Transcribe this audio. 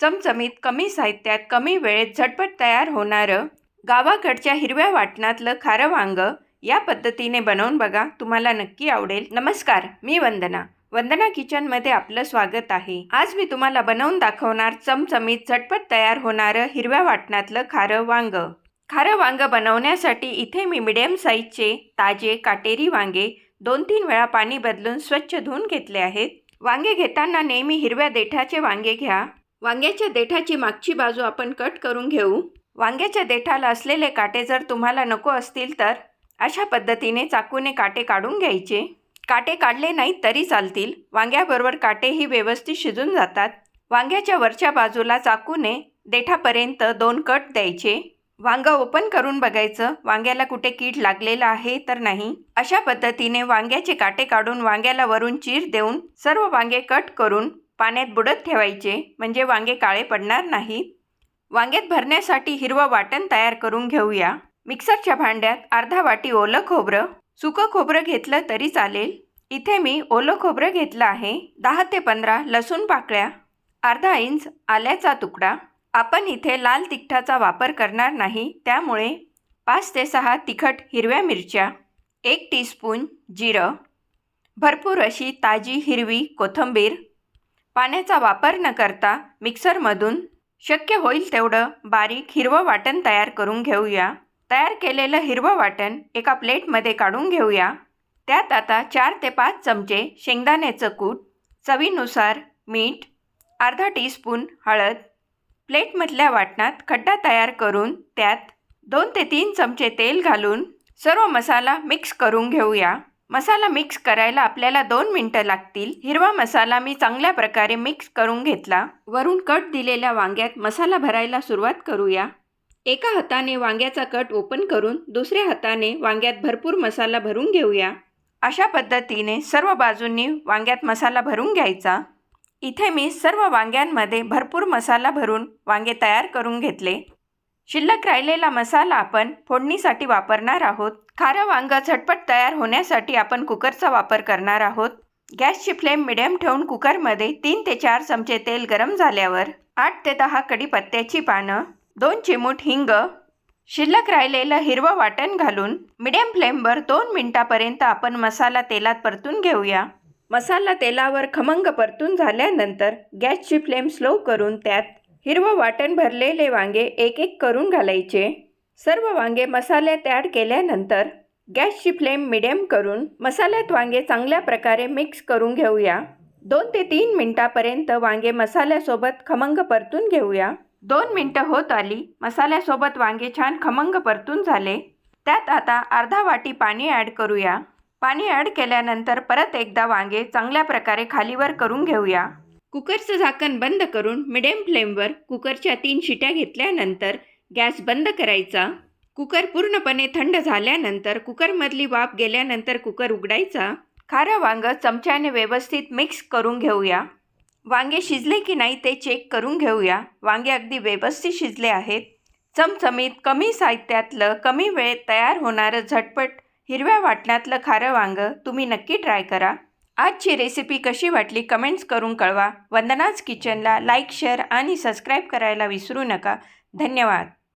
चमचमीत कमी साहित्यात कमी वेळेत झटपट तयार होणारं गावाकडच्या हिरव्या वाटणातलं खारं वांग या पद्धतीने बनवून बघा. तुम्हाला नक्की आवडेल. नमस्कार मी वंदना. वंदना किचनमध्ये आपलं स्वागत आहे. आज मी तुम्हाला बनवून दाखवणार चमचमीत झटपट तयार होणारं हिरव्या वाटणातलं खारं वांग. खारं वांग बनवण्यासाठी इथे मी मिडियम साईजचे ताजे काटेरी वांगे दोन तीन वेळा पाणी बदलून स्वच्छ धुवून घेतले आहेत. वांगे घेताना नेहमी हिरव्या देठाचे वांगे घ्या. वांग्याच्या देठाची मागची बाजू आपण कट करून घेऊ. वांग्याच्या देठाला असलेले काटे जर तुम्हाला नको असतील तर अशा पद्धतीने चाकूने काटे काढून घ्यायचे. काटे काढले नाहीत तरी चालतील. वांग्याबरोबर काटेही व्यवस्थित शिजून जातात. वांग्याच्या वरच्या बाजूला चाकूने देठापर्यंत दोन कट द्यायचे. वांगं ओपन करून बघायचं वांग्याला कुठे कीड लागलेला आहे तर नाही. अशा पद्धतीने वांग्याचे काटे काढून वांग्याला वरून चीर देऊन सर्व वांगे कट करून पाण्यात बुडत ठेवायचे म्हणजे वांगे काळे पडणार नाहीत? वांग्यात भरण्यासाठी हिरवं वाटण तयार करून घेऊया. मिक्सरच्या भांड्यात अर्धा वाटी ओलं खोबरं. सुकं खोबरं घेतलं तरी चालेल. इथे मी ओलं खोबरं घेतलं आहे. दहा ते पंधरा लसूण पाकळ्या. अर्धा इंच आल्याचा तुकडा. आपण इथे लाल तिखटाचा वापर करणार नाही त्यामुळे पाच ते सहा तिखट हिरव्या मिरच्या. एक टीस्पून जिरं. भरपूर अशी ताजी हिरवी कोथिंबीर. पाण्याचा वापर न करता मिक्सरमधून शक्य होईल तेवढं बारीक हिरवं वाटण तयार करून घेऊया. तयार केलेलं हिरवं वाटण एका प्लेटमध्ये काढून घेऊया. त्यात आता चार ते पाच चमचे शेंगदाण्याचं कूट चवीनुसार मीठ अर्धा टीस्पून हळद प्लेटमधल्या वाटणात खड्डा तयार करून त्यात दोन ते तीन चमचे तेल घालून सर्व मसाला मिक्स करून घेऊया. मसाला मिक्स करायला आपल्याला दोन मिनटं लागतील. हिरवा मसाला मी चांगल्या प्रकारे मिक्स करून घेतला. वरून कट दिलेल्या वांग्यात मसाला भरायला सुरुवात करूया. एका हाताने वांग्याचा कट ओपन करून दुसऱ्या हाताने वांग्यात भरपूर मसाला भरून घेऊया. अशा पद्धतीने सर्व बाजूंनी वांग्यात मसाला भरून घ्यायचा. इथे मी सर्व वांग्यांमध्ये भरपूर मसाला भरून वांगे तयार करून घेतले. शिल्लक राहिलेला मसाला आपण फोडणीसाठी वापरणार आहोत. खारं वांग झटपट तयार होण्यासाठी आपण कुकरचा वापर करणार आहोत. गॅसची फ्लेम मिडियम ठेवून कुकरमध्ये तीन ते चार चमचे तेल गरम झाल्यावर आठ ते दहा कढीपत्त्याची पानं दोन चिमूट हिंग शिल्लक राहिलेलं हिरवं वाटण घालून मिडियम फ्लेमवर दोन मिनटापर्यंत आपण मसाला तेलात परतून घेऊया. मसाला तेलावर खमंग परतून झाल्यानंतर गॅसची फ्लेम स्लो करून त्यात हिरवं वाटण भरलेले वांगे एक एक करून घालायचे. सर्व वांगे मसाल्यात ॲड केल्यानंतर गॅसची फ्लेम मिडियम करून मसाल्यात वांगे चांगल्या प्रकारे मिक्स करून घेऊया. दोन ते तीन मिनटापर्यंत वांगे मसाल्यासोबत खमंग परतून घेऊया. दोन मिनटं होत आली मसाल्यासोबत वांगे छान खमंग परतून झाले. त्यात आता अर्धा वाटी पाणी ॲड करूया. पाणी ॲड केल्यानंतर परत एकदा वांगे चांगल्या प्रकारे खालीवर करून घेऊया. कुकरचं झाकण बंद करून मिडियम फ्लेमवर कुकरच्या तीन शिट्या घेतल्यानंतर गॅस बंद करायचा. कुकर पूर्णपणे थंड झाल्यानंतर कुकरमधली वाफ गेल्यानंतर कुकर उघडायचा. खारं वांगं चमच्याने व्यवस्थित मिक्स करून घेऊया. वांगे शिजले की नाही ते चेक करून घेऊया. वांगे अगदी व्यवस्थित शिजले आहेत. चमचमीत कमी साहित्यातलं कमी वेळेत तयार होणारं झटपट हिरव्या वाटणातलं खारं वांगं तुम्ही नक्की ट्राय करा. आजची रेसिपी कशी वाटली कमेंट्स करून कळवा. वंदनाच किचनला लाईक शेअर आणि सबस्क्राईब करायला विसरू नका. धन्यवाद.